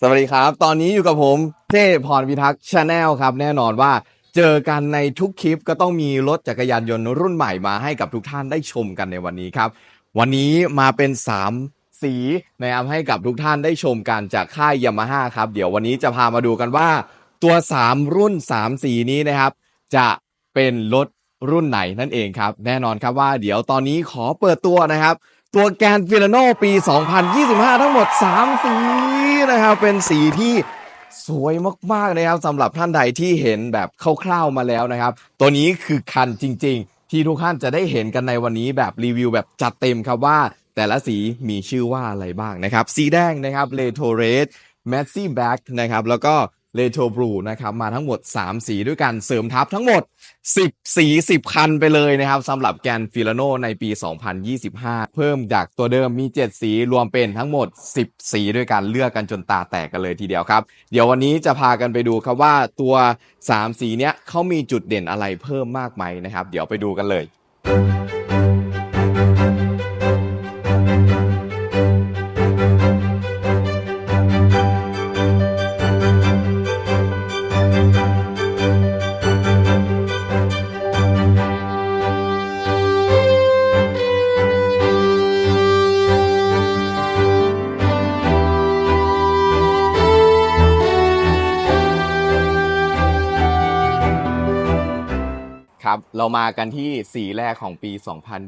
สวัสดีครับ ตอนนี้อยู่กับผมเท่พรพิทักษ์ชาแนลครับ แน่นอนว่าเจอกันในทุกคลิปก็ต้องมีรถจักรยานยนต์รุ่นใหม่มาให้กับทุกท่านได้ชมกันในวันนี้ครับ วันนี้มาเป็น 3 สีนะครับให้กับทุกท่านได้ชมกันจากค่ายยามาฮ่าครับ เดี๋ยววันนี้จะพามาดูกันว่าตัว 3 รุ่น 3 สีนี้นะครับ จะเป็นรถรุ่นไหนนั่นเองครับ แน่นอนครับว่าเดี๋ยวตอนนี้ขอเปิดตัวนะครับ ตัวแกนฟิลาโนปี 2025 ทั้งหมด 3 สีนะครับ เป็นสีที่สวยมากๆนะครับสำหรับท่านใดที่เห็นแบบคร่าวๆมาแล้วนะครับ ตัวนี้คือคันจริง ๆ ที่ทุกท่านจะได้เห็นกันในวันนี้แบบรีวิวแบบจัดเต็มครับว่า แต่ละสีมีชื่อว่าอะไรบ้างนะครับ สีแดงนะครับเลโทเรสแมสซี่แบ็กนะครับแล้วก็ เลโทบลูนะครับมาทั้งหมด 3 สีด้วยกันเสริมทับทั้งหมด 10 สี 10 คันไปเลยนะครับสำหรับแกนฟิลาโนในปี 2025 เพิ่มจากตัวเดิมมี 7 สีรวมเป็นทั้งหมด 10 สีด้วยกันเลือกกันจนตาแตกกันเลยทีเดียวครับ เดี๋ยววันนี้จะพากันไปดูครับว่าตัว 3 สีเนี้ยเขามีจุดเด่นอะไรเพิ่มมากไหมนะครับ เดี๋ยวไปดูกันเลย ครับ เรามากันที่สีแรกของปี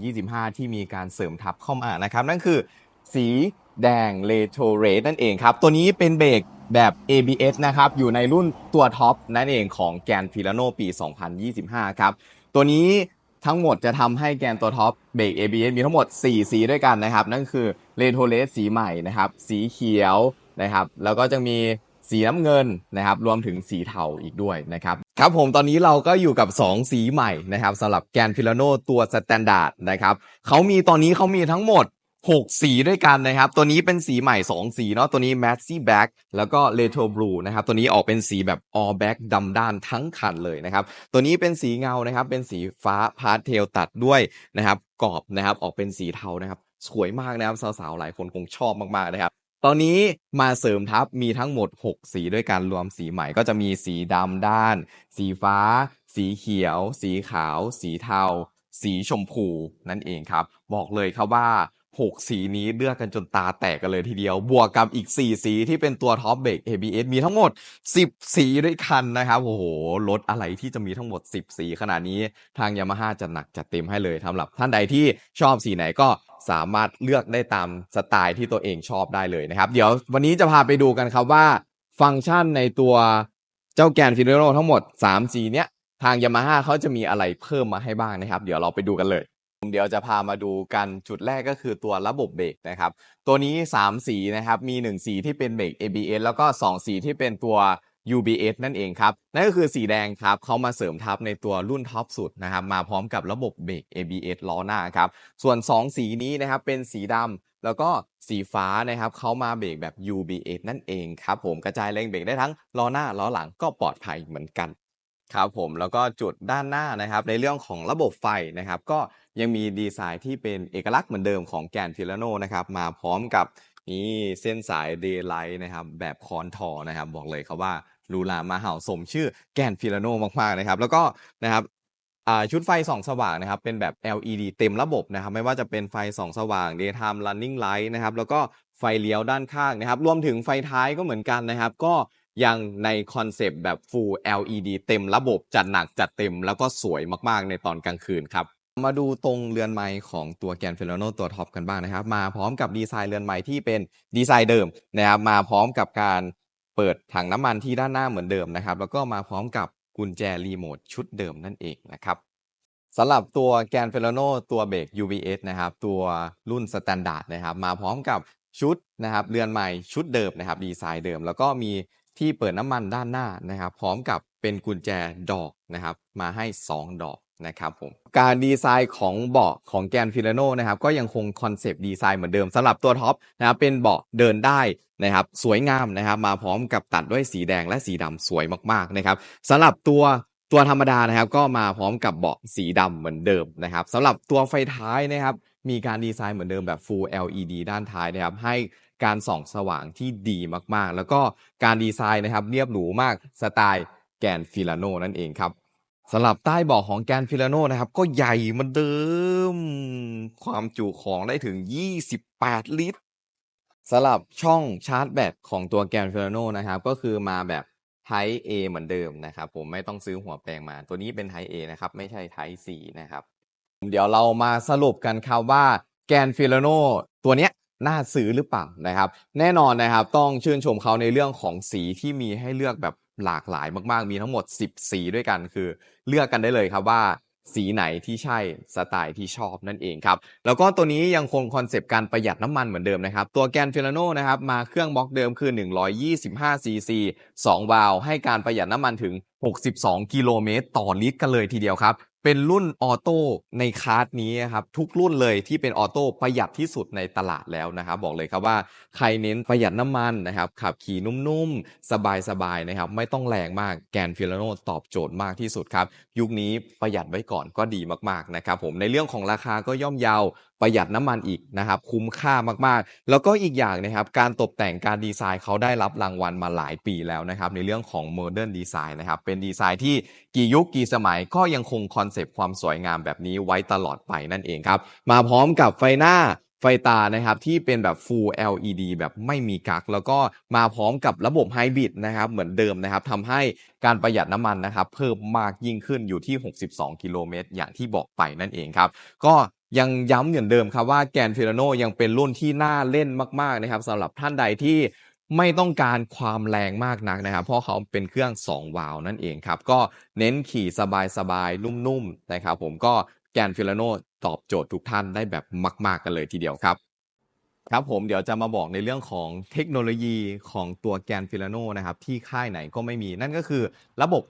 2025 ที่มีการเสริมทับเข้ามานะครับ นั่นคือสีแดงเลโทเรสนั่นเองครับ ตัวนี้เป็นเบรกแบบ ABS นะครับ อยู่ในรุ่นตัวท็อปนั่นเองของแกนฟิลาโนปี 2025 ครับ ตัวนี้ทั้งหมดจะทำให้แกนตัวท็อปเบรก ABS มีทั้งหมด 4 สีด้วยกันนะครับ นั่นคือเลโทเรสสีใหม่นะครับ สีเขียวนะครับ แล้วก็จะมี สีน้ำเงินนะครับ รวมถึงสีเทาอีกด้วยนะครับ ครับผมตอนนี้เราก็อยู่กับ 2 สีใหม่นะครับสำหรับแกนฟิลาโนตัวสแตนดาร์ดนะครับเขามีตอนนี้เขามีทั้งหมด 6 สีด้วยกันนะครับ ตัวนี้เป็นสีใหม่ 2 สีเนาะตัวนี้ m a s s y Black แล้วก็ Retro Blue นะครับ ตัวนี้ออกเป็นสีแบบ all black ดำด้านทั้งคันเลยนะครับ ตัวนี้เป็นสีเงานะครับ เป็นสีฟ้าพาสเทลตัดด้วยนะครับกรอบนะครับออกเป็นสีเทานะครับ สวยมากนะครับสาวๆหลายคนคงชอบมากๆนะครับ ตอนนี้มาเสริมทับมีทั้งหมด 6 สีด้วยกันรวมสีใหม่ก็จะมีสีดำด้าน สีฟ้า สีเขียว สีขาว สีเทา สีชมพูนั่นเองครับ บอกเลยครับว่า 6 สีนี้เลือกกันจนตาแตกกันเลยทีเดียว บวกกับอีก 4 สีที่เป็นตัวท็อปเบรก ABS มีทั้งหมด 10 สีด้วยกันนะครับโอ้โหรถอะไรที่จะมีทั้งหมด 10 สีขนาดนี้ทางยามาฮ่าจะหนักจัดเต็มให้เลยสำหรับท่านใดที่ชอบสีไหนก็ สามารถเลือกได้ตามสไตล์ที่ตัวเองชอบได้เลยนะครับ เดี๋ยววันนี้จะพาไปดูกันครับว่า ฟังก์ชันในตัวเจ้าแกนฟิโนทั้งหมด 3 สีเนี้ยทางยามาฮ่าเขาจะมีอะไรเพิ่มมาให้บ้างนะครับ เดี๋ยวเราไปดูกันเลยเดี๋ยวจะพามาดูกันจุดแรกก็คือตัวระบบเบรกนะครับ ตัวนี้ 3 สีนะครับ มี 1 สีที่เป็นเบรก ABS แล้วก็ 2 สีที่เป็นตัว UBS นั่นเองครับ นั่นก็คือสีแดงครับเขามาเสริมทับในตัวรุ่นท็อปสุดนะครับ มาพร้อมกับระบบเบรก ABS ล้อหน้าครับ ส่วน 2 สีนี้นะครับเป็นสีดำแล้วก็สีฟ้านะครับเขามาเบรกแบบ UBS นั่นเองครับผมกระจายแรงเบรกได้ทั้งล้อหน้าล้อหลังก็ปลอดภัยเหมือนกันครับผมแล้วก็จุดด้านหน้านะครับในเรื่องของระบบไฟนะครับ ก็ยังมีดีไซน์ที่เป็นเอกลักษณ์เหมือนเดิมของแกนฟิลาโนนะครับมาพร้อมกับ นี่เส้นสายเดย์ไลท์นะครับ แบบคอนทอนะครับ บอกเลยครับว่าลูลามาเห่าสมชื่อแกนฟิลาโนมากๆนะครับ แล้วก็นะครับชุดไฟส่องสว่างนะครับ เป็นแบบ LED เต็มระบบนะครับ ไม่ว่าจะเป็นไฟส่องสว่าง daytime running light นะครับ แล้วก็ไฟเลี้ยวด้านข้างนะครับ รวมถึงไฟท้ายก็เหมือนกันนะครับ ก็ยังในคอนเซปต์แบบ full LED เต็มระบบจัดหนักจัดเต็มแล้วก็สวยมากๆในตอนกลางคืนครับ มาดูตรงเรือนไม้ของตัวแกนเฟลโนตัวท็อปกันบ้างนะครับ มาพร้อมกับดีไซน์เรือนไม้ที่เป็นดีไซน์เดิมนะครับมาพร้อมกับการเปิดถังน้ำมันที่ด้านหน้าเหมือนเดิมนะครับ แล้วก็มาพร้อมกับกุญแจรีโมทชุดเดิมนั่นเองนะครับสำหรับตัวแกนเฟลโนตัวเบรก UBS นะครับตัวรุ่นสแตนดาร์ดนะครับมาพร้อมกับชุดนะครับเรือนไม้ชุดเดิมนะครับดีไซน์เดิม แล้วก็มีที่เปิดน้ำมันด้านหน้านะครับ พร้อมกับเป็นกุญแจดอกนะครับมาให้ 2 ดอก นะครับผมการดีไซน์ของเบาะของแกนฟิลาโนนะครับก็ยังคงคอนเซปต์ดีไซน์เหมือนเดิมสำหรับตัวท็อปนะครับเป็นเบาะเดินได้นะครับสวยงามนะครับมาพร้อมกับตัดด้วยสีแดงและสีดำสวยมากๆนะครับสำหรับตัวตัวธรรมดานะครับก็มาพร้อมกับเบาะสีดำเหมือนเดิมนะครับสำหรับตัวไฟท้ายนะครับมีการดีไซน์เหมือนเดิมแบบ Full LED ด้านท้ายนะครับให้การส่องสว่างที่ดีมากๆ แล้วก็การดีไซน์นะครับเรียบหรูมากสไตล์แกนฟิลาโนนั่นเองครับ สำหรับใต้เบาะของแกนฟิลาโนนะครับ ก็ใหญ่เหมือนเดิม ความจุของได้ถึง 28 ลิตรสำหรับช่องชาร์จแบตของตัวแกนฟิลาโนนะครับ ก็คือมาแบบ Type A เหมือนเดิมนะครับ ผมไม่ต้องซื้อหัวแปลงมา ตัวนี้เป็น Type A นะครับ ไม่ใช่ Type C นะครับ เดี๋ยวเรามาสรุปกันครับว่าแกนฟิลาโนตัวเนี้ยน่าซื้อหรือเปล่านะครับ แน่นอนนะครับ ต้องชื่นชมเขาในเรื่องของสีที่มีให้เลือกแบบ หลากหลายมากๆ มีทั้งหมด 10 สีด้วยกันคือ เลือกกันได้เลยครับว่าสีไหนที่ใช่สไตล์ที่ชอบนั่นเองครับ แล้วก็ตัวนี้ยังคงคอนเซปต์การประหยัดน้ำมันเหมือนเดิมนะครับ ตัวแกนฟิลาโนนะครับ มาเครื่องบล็อกเดิมคือ 125ซีซี2วาล์วให้การประหยัดน้ำมันถึง 62 กิโลเมตรต่อลิตรกันเลยทีเดียวครับ เป็นรุ่นออโต้ในคาร์ดนี้ครับทุกรุ่นเลยที่เป็นออโต้ประหยัดที่สุดในตลาดแล้วนะครับบอกเลยครับว่าใครเน้นประหยัดน้ำมันนะครับขับขี่นุ่มๆ สบายๆนะครับไม่ต้องแรงมากแกนฟิลโนตอบโจทย์มากที่สุดครับ ยุคนี้ประหยัดไว้ก่อนก็ดีมากๆนะครับผมในเรื่องของราคาก็ย่อมเยาว ประหยัดน้ำมันอีกนะครับ คุ้มค่ามากๆ แล้วก็อีกอย่างนะครับ การตกแต่งการดีไซน์เขาได้รับรางวัลมาหลายปีแล้วนะครับ ในเรื่องของโมเดิร์นดีไซน์นะครับ เป็นดีไซน์ที่กี่ยุคกี่สมัยก็ยังคงคอนเซปต์ความสวยงามแบบนี้ไว้ตลอดไปนั่นเองครับ มาพร้อมกับไฟหน้าไฟตานะครับที่เป็นแบบ Full LED แบบไม่มีกักแล้วก็มาพร้อมกับระบบไฮบริดนะครับเหมือนเดิมนะครับทำให้การประหยัดน้ำมันนะครับเพิ่มมากยิ่งขึ้นอยู่ที่ 62 กิโลเมตรอย่างที่บอกไปนั่นเองครับ ก็ ยังย้ำเหมือนเดิมครับว่าแกนฟิลโนยังเป็นรุ่นที่น่าเล่นมาก ๆนะครับสำหรับท่านใดที่ไม่ต้องการความแรงมากนักนะครับ เพราะเขาเป็นเครื่อง 2 วาล์วนั่นเองครับ ก็เน้นขี่สบายๆนุ่มๆนะครับผมก็แกนฟิลโนตอบโจทย์ทุกท่านได้แบบมาก ๆ กันเลยทีเดียวครับ ครับผมเดี๋ยวจะมาบอกในเรื่องของเทคโนโลยีของตัวแกนฟิลาโนนะครับ ที่ค่ายไหนก็ไม่มีนั่นก็คือระบบ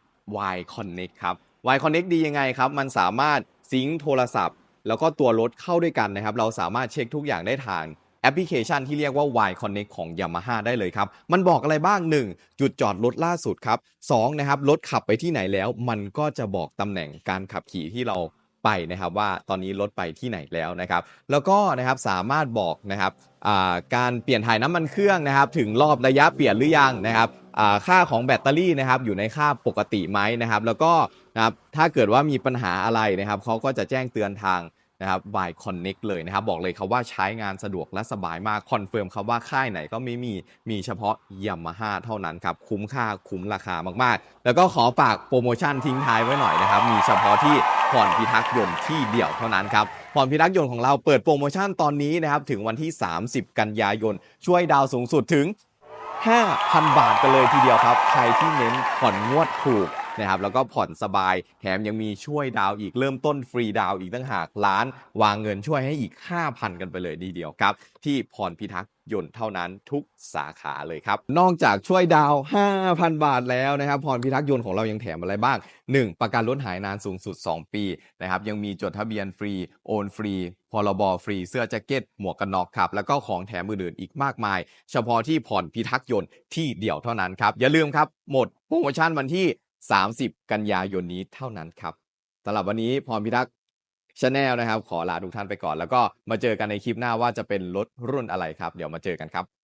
Y Connect ครับ Y Connect ดียังไงครับ มันสามารถซิงค์โทรศัพท์ แล้วก็ตัวรถเข้าด้วยกันนะครับ เราสามารถเช็คทุกอย่างได้ทางแอปพลิเคชันที่เรียกว่า Y Connect ของ Yamaha ได้เลยครับ มันบอกอะไรบ้าง 1. จุดจอดรถล่าสุดครับ 2. นะครับรถขับไปที่ไหนแล้ว มันก็จะบอกตำแหน่งการขับขี่ที่เราไปนะครับว่าตอนนี้รถไปที่ไหนแล้วนะครับ แล้วก็นะครับสามารถบอกนะครับการเปลี่ยนถ่ายน้ำมันเครื่องนะครับ ถึงรอบระยะเปลี่ยนหรือยังนะครับค่าของแบตเตอรี่นะครับอยู่ในค่าปกติไหมนะครับ แล้วก็นะครับถ้าเกิดว่ามีปัญหาอะไรนะครับเขาก็จะแจ้งเตือนทางนะครับ Y Connect เลยนะครับ บอกเลยครับว่าใช้งานสะดวกและสบายมากคอนเฟิร์มครับว่าค่ายไหนก็ไม่มี มีเฉพาะ Yamaha เท่านั้นครับ คุ้มค่าคุ้มราคามากๆ แล้วก็ขอฝากโปรโมชั่นทิ้งท้ายไว้หน่อยนะครับ มีเฉพาะที่ผ่อนพิทักษ์ยนต์ที่เดียวเท่านั้นครับผ่อนพิทักษ์ยนต์ของเราเปิดโปรโมชั่นตอนนี้นะครับ ถึงวันที่ 30 กันยายน ช่วยดาวสูงสุดถึง 5,000 บาทกันเลยทีเดียวครับ ใครที่เน้นผ่อนงวดถูก นะครับแล้วก็ผ่อนสบายแถมยังมีช่วยดาวอีกเริ่มต้นฟรีดาวอีกตั้งหากล้าน วางเงินช่วยให้อีก 5,000 กันไปเลยทีเดียวครับ ที่ผ่อนพิทักษ์ยนต์เท่านั้นทุกสาขาเลยครับ นอกจากช่วยดาว 5,000 บาทแล้วนะครับผ่อนพิทักษ์ยนต์ของเรายังแถมอะไรบ้าง 1. ประกันรถหายนานสูงสุด 2 ปีนะครับยังมีจดทะเบียนฟรี โอนฟรีพรบฟรีเสื้อแจ็คเก็ต หมวกกันน็อกครับ แล้วก็ของแถมอื่นๆอีกมากมาย เฉพาะที่ผ่อนพิทักษ์ยนต์ที่เดียวเท่านั้นครับ อย่าลืมครับ หมดโปรโมชั่นวันที่ 30 กันยายนนี้เท่านั้นครับสำหรับวันนี้พรพิทักษ์ชาแนลนะครับ ขอลาทุกท่านไปก่อน แล้วก็มาเจอกันในคลิปหน้าว่าจะเป็นรถรุ่นอะไรครับ เดี๋ยวมาเจอกันครับ